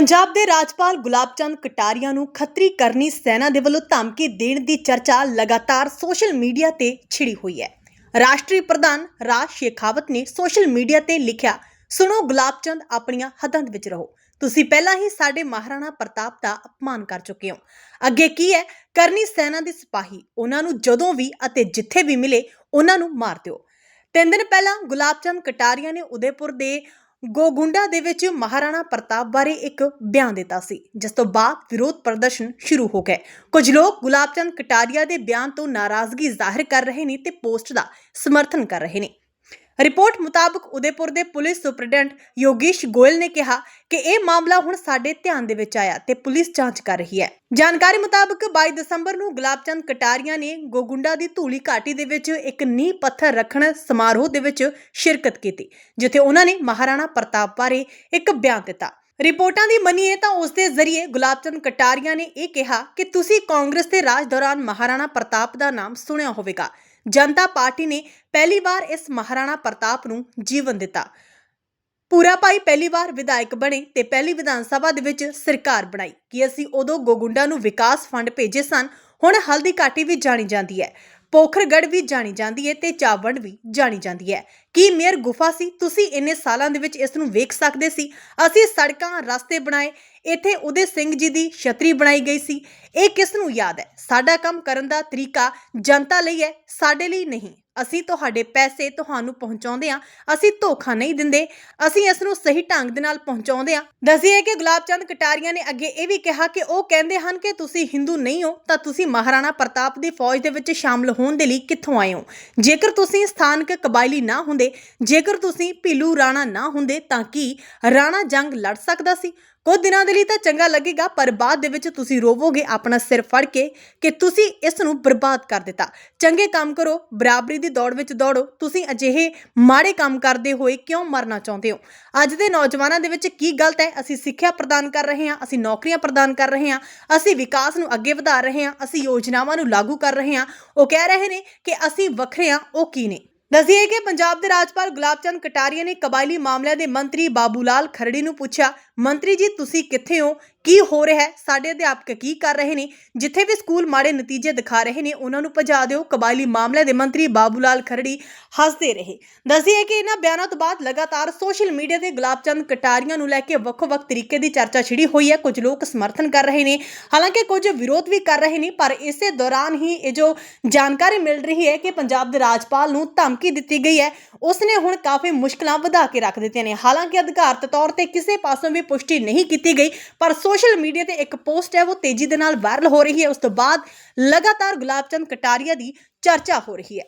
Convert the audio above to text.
ਪੰਜਾਬ ਦੇ ਰਾਜਪਾਲ ਗੁਲਾਬਚੰਦ ਕਟਾਰੀਆ ਨੂੰ ਖੱਤਰੀ ਕਰਨੀ ਸੈਨਾ ਦੇ ਵੱਲੋਂ ਧਮਕੀ ਦੇਣ ਦੀ ਚਰਚਾ ਲਗਾਤਾਰ ਸੋਸ਼ਲ ਮੀਡੀਆ ਤੇ ਛਿੜੀ ਹੋਈ ਹੈ। ਰਾਸ਼ਟਰੀ ਪ੍ਰਧਾਨ ਰਾਜ ਸ਼ੇਖਾਵਤ ਨੇ ਸੋਸ਼ਲ ਮੀਡੀਆ ਤੇ ਲਿਖਿਆ, ਸੁਣੋ ਗੁਲਾਬ ਚੰਦ ਆਪਣੀਆਂ ਹੱਦਾਂ ਦੇ ਵਿੱਚ ਰਹੋ। ਤੁਸੀਂ ਪਹਿਲਾਂ ਹੀ ਸਾਡੇ ਮਹਾਰਾਣਾ ਪ੍ਰਤਾਪ ਦਾ ਅਪਮਾਨ ਕਰ ਚੁੱਕੇ ਹੋ। ਅੱਗੇ ਕੀ ਹੈ? ਕਰਨੀ ਸੈਨਾ ਦੇ ਸਿਪਾਹੀ। ਉਹਨਾਂ ਨੂੰ ਜਦੋਂ ਵੀ ਅਤੇ ਜਿੱਥੇ ਵੀ ਮਿਲੇ, ਉਹਨਾਂ ਨੂੰ ਮਾਰ ਦਿਓ। ਤਿੰਨ ਦਿਨ ਪਹਿਲਾਂ ਗੁਲਾਬ ਚੰਦ ਕਟਾਰੀਆ ਨੇ ਉਦੈਪੁਰ ਦੇ ਗੋਗੁੰਡਾ ਦੇ ਵਿੱਚ ਮਹਾਰਾਣਾ ਪ੍ਰਤਾਪ ਬਾਰੇ ਇੱਕ ਬਿਆਨ ਦਿੱਤਾ ਸੀ, ਜਿਸ ਤੋਂ ਬਾਅਦ ਵਿਰੋਧ ਪ੍ਰਦਰਸ਼ਨ ਸ਼ੁਰੂ ਹੋ ਗਏ। ਕੁਝ ਲੋਕ ਗੁਲਾਬਚੰਦ ਕਟਾਰੀਆ ਦੇ ਬਿਆਨ ਤੋਂ ਨਾਰਾਜ਼ਗੀ ਜ਼ਾਹਿਰ ਕਰ ਰਹੇ ਨੇ ਤੇ ਪੋਸਟ ਦਾ ਸਮਰਥਨ ਕਰ ਰਹੇ ਨੇ। ਰਿਪੋਰਟ ਮੁਤਾਬਕ ਉਦੈਪੁਰ ਦੇ ਪੁਲਿਸ ਸੁਪਰਡੈਂਟ ਯੋਗੇਸ਼ ਗੋਇਲ ਨੇ ਕਿਹਾ ਕਿ ਇਹ ਮਾਮਲਾ ਹੁਣ ਸਾਡੇ ਧਿਆਨ ਦੇ ਵਿੱਚ ਆਇਆ ਤੇ ਪੁਲਿਸ ਜਾਂਚ ਕਰ ਰਹੀ ਹੈ। ਜਾਣਕਾਰੀ ਮੁਤਾਬਕ 22 ਦਸੰਬਰ ਨੂੰ ਗੁਲਾਬਚੰਦ ਕਟਾਰੀਆ ਨੇ ਗੋਗੁੰਡਾ ਦੀ ਧੂਲੀ ਘਾਟੀ ਦੇ ਵਿੱਚ ਇੱਕ ਨੀਂਹ ਪੱਥਰ ਰੱਖਣ ਸਮਾਰੋਹ ਦੇ ਵਿੱਚ ਸ਼ਿਰਕਤ ਕੀਤੀ, ਜਿੱਥੇ ਉਹਨਾਂ ਨੇ ਮਹਾਰਾਣਾ ਪ੍ਰਤਾਪ ਬਾਰੇ ਇੱਕ ਬਿਆਨ ਦਿੱਤਾ। ਰਿਪੋਰਟਾਂ ਦੀ ਮੰਨੀਏ ਤਾਂ ਉਸ ਦੇ ਜ਼ਰੀਏ ਗੁਲਾਬਚੰਦ ਕਟਾਰੀਆ ਨੇ ਇਹ ਕਿਹਾ ਕਿ ਤੁਸੀਂ ਕਾਂਗਰਸ ਦੇ ਰਾਜ ਦੌਰਾਨ ਮਹਾਰਾਣਾ ਪ੍ਰਤਾਪ ਦਾ ਨਾਮ ਸੁਣਿਆ ਹੋਵੇਗਾ। ਜਨਤਾ ਪਾਰਟੀ ਨੇ ਪਹਿਲੀ ਵਾਰ ਇਸ ਮਹਾਰਾਣਾ ਪ੍ਰਤਾਪ ਨੂੰ ਜੀਵਨ ਦਿੱਤਾ। ਪੂਰਾ ਭਾਈ ਪਹਿਲੀ ਵਾਰ ਵਿਧਾਇਕ ਬਣੇ ਤੇ ਪਹਿਲੀ ਵਿਧਾਨ ਸਭਾ ਦੇ ਵਿੱਚ ਸਰਕਾਰ ਬਣਾਈ ਕਿ ਅਸੀਂ ਉਦੋਂ ਗੋਗੁੰਡਾ ਨੂੰ ਵਿਕਾਸ ਫੰਡ ਭੇਜੇ ਸਨ, ਹੁਣ ਹਲਦੀ ਘਾਟੀ ਵੀ ਜਾਣੀ ਜਾਂਦੀ ਹੈ ਪੋਖਰਗੜ ਵੀ ਜਾਣੀ ਜਾਂਦੀ ਹੈ ਤੇ ਚਾਵੰਡ ਵੀ ਜਾਣੀ ਜਾਂਦੀ ਹੈ। ਕੀ ਮੇਅਰ ਗੁਫਾ ਸੀ? ਤੁਸੀਂ ਇੰਨੇ ਸਾਲਾਂ ਦੇ ਵਿੱਚ ਇਸ ਨੂੰ ਵੇਖ ਸਕਦੇ ਸੀ? ਅਸੀਂ ਸੜਕਾਂ, ਰਸਤੇ ਬਣਾਏ ਇੱਥੇ ਉਦੇ ਸਿੰਘ ਜੀ ਦੀ ਛਤਰੀ ਬਣਾਈ ਗਈ ਸੀ। ਇਹ ਕਿਸ ਨੂੰ ਯਾਦ ਹੈ? ਸਾਡਾ ਕੰਮ ਕਰਨ ਦਾ ਤਰੀਕਾ ਜਨਤਾ ਲਈ ਹੈ, ਸਾਡੇ ਲਈ ਨਹੀਂ। ਅਸੀਂ ਤੁਹਾਡੇ ਪੈਸੇ ਤੁਹਾਨੂੰ ਪਹੁੰਚਾਉਂਦੇ ਹਾਂ, ਅਸੀਂ ਧੋਖਾ ਨਹੀਂ ਦਿੰਦੇ, ਅਸੀਂ ਇਸ ਨੂੰ ਸਹੀ ਢੰਗ ਦੇ ਨਾਲ ਪਹੁੰਚਾਉਂਦੇ ਹਾਂ। ਦੱਸੀਏ ਕਿ ਗੁਲਾਬ ਚੰਦ ਕਟਾਰੀਆ ਨੇ ਅੱਗੇ ਇਹ ਵੀ ਕਿਹਾ ਕਿ ਉਹ ਕਹਿੰਦੇ ਹਨ ਕਿ ਤੁਸੀਂ ਹਿੰਦੂ ਨਹੀਂ ਹੋ, ਤਾਂ ਤੁਸੀਂ ਮਹਾਰਾਣਾ ਪ੍ਰਤਾਪ ਦੀ ਫੌਜ ਦੇ ਵਿੱਚ ਸ਼ਾਮਲ ਹੋਣ ਦੇ ਲਈ ਕਿੱਥੋਂ ਆਏ ਹੋ? ਜੇਕਰ ਤੁਸੀਂ ਸਥਾਨਕ ਕਬਾਇਲੀ ਨਾ ਹੁੰਦੇ, ਜੇਕਰ ਤੁਸੀਂ ਭੀਲੂ ਰਾਣਾ ਨਾ ਹੁੰਦੇ, ਤਾਂ ਕੀ ਰਾਣਾ ਜੰਗ ਲੜ ਸਕਦਾ ਸੀ? ਕੁਝ ਦਿਨਾਂ ਦੇ ਲਈ ਤਾਂ ਚੰਗਾ ਲੱਗੇਗਾ, ਪਰ ਬਾਅਦ ਦੇ ਵਿੱਚ ਤੁਸੀਂ ਰੋਵੋਗੇ, ਆਪਣਾ ਸਿਰ ਫੜ ਕੇ ਕਿ ਤੁਸੀਂ ਇਸ ਨੂੰ ਬਰਬਾਦ ਕਰ ਦਿੱਤਾ। ਚੰਗੇ ਕੰਮ ਕਰੋ, ਬਰਾਬਰੀ ਦੀ ਦੌੜ ਵਿੱਚ ਦੌੜੋ, ਤੁਸੀਂ ਅਜਿਹੇ ਮਾੜੇ ਕੰਮ ਕਰਦੇ ਹੋਏ ਕਿਉਂ ਮਰਨਾ ਚਾਹੁੰਦੇ ਹੋ? ਅੱਜ ਦੇ ਨੌਜਵਾਨਾਂ ਦੇ ਵਿੱਚ ਕੀ ਗਲਤ ਹੈ? ਅਸੀਂ ਸਿੱਖਿਆ ਪ੍ਰਦਾਨ ਕਰ ਰਹੇ ਹਾਂ, ਅਸੀਂ ਨੌਕਰੀਆਂ ਪ੍ਰਦਾਨ ਕਰ ਰਹੇ ਹਾਂ, ਅਸੀਂ ਵਿਕਾਸ ਨੂੰ ਅੱਗੇ ਵਧਾ ਰਹੇ ਹਾਂ, ਅਸੀਂ ਯੋਜਨਾਵਾਂ ਨੂੰ ਲਾਗੂ ਕਰ ਰਹੇ ਹਾਂ। ਉਹ ਕਹਿ ਰਹੇ ਨੇ ਕਿ ਅਸੀਂ ਵੱਖਰੇ ਹਾਂ, ਉਹ ਕੀ ਨੇ? ਦੱਸਿਏ ਕਿ ਪੰਜਾਬ ਦੇ ਰਾਜਪਾਲ ਗੁਲਾਬਚੰਦ ਕਟਾਰੀਆ ਨੇ ਕਬਾਇਲੀ ਮਾਮਲਿਆਂ ਦੇ ਮੰਤਰੀ ਬਾਬੂ ਲਾਲ ਖਰੜੀ ਨੂੰ ਪੁੱਛਿਆ, ਮੰਤਰੀ ਜੀ, ਤੁਸੀਂ ਕਿੱਥੇ ਹੋ? ਕੀ ਹੋ ਰਿਹਾ ਹੈ? ਸਾਡੇ ਅਧਿਆਪਕ ਕੀ ਕਰ ਰਹੇ ਨੇ? ਜਿੱਥੇ ਵੀ ਸਕੂਲ ਮਾੜੇ ਨਤੀਜੇ ਦਿਖਾ ਰਹੇ ਨੇ, ਉਹਨਾਂ ਨੂੰ ਭਜਾ ਦਿਓ। ਕਬਾਇਲੀ ਮਾਮਲਿਆਂ ਦੇ ਮੰਤਰੀ ਬਾਬੂ ਲਾਲ ਖਰੜੀ ਹੱਸਦੇ ਰਹੇ। ਦੱਸਦੀ ਹੈ ਕਿ ਇਹਨਾਂ ਬਿਆਨਾਂ ਤੋਂ ਬਾਅਦ ਲਗਾਤਾਰ ਸੋਸ਼ਲ ਮੀਡੀਆ ਤੇ ਗੁਲਾਬਚੰਦ ਕਟਾਰੀਆਂ ਨੂੰ ਲੈ ਕੇ ਵੱਖੋ-ਵੱਖ ਤਰੀਕੇ ਦੀ ਚਰਚਾ ਛਿੜੀ ਹੋਈ ਹੈ। ਕੁਝ ਲੋਕ ਸਮਰਥਨ ਕਰ ਰਹੇ ਨੇ। ਹਾਲਾਂਕਿ ਕੁਝ ਵਿਰੋਧ ਵੀ ਕਰ ਰਹੇ ਨੇ, ਪਰ ਇਸੇ ਦੌਰਾਨ ਹੀ ਇਹ ਜੋ ਜਾਣਕਾਰੀ ਮਿਲ ਰਹੀ ਹੈ ਕਿ ਪੰਜਾਬ ਦੇ ਰਾਜਪਾਲ ਨੂੰ ਧਮਕੀ ਦਿੱਤੀ ਗਈ ਹੈ ਉਸ ਨੇ ਹੁਣ ਕਾਫੀ ਮੁਸ਼ਕਲਾਂ ਵਧਾ ਕੇ ਰੱਖ ਦਿੱਤੀਆਂ ਨੇ। ਹਾਲਾਂਕਿ ਅਧਿਕਾਰਤ ਤੌਰ ਤੇ ਕਿਸੇ ਪਾਸੋਂ ਵੀ ਪੁਸ਼ਟੀ ਨਹੀਂ ਕੀਤੀ ਗਈ, ਪਰ ਸੋਸ਼ਲ ਮੀਡੀਆ ਤੇ ਇੱਕ ਪੋਸਟ ਹੈ, ਉਹ ਤੇਜ਼ੀ ਦੇ ਨਾਲ ਵਾਇਰਲ ਹੋ ਰਹੀ ਹੈ। ਉਸ ਤੋਂ ਬਾਅਦ ਲਗਾਤਾਰ ਗੁਲਾਬ ਚੰਦ ਕਟਾਰੀਆ ਦੀ ਚਰਚਾ ਹੋ ਰਹੀ ਹੈ।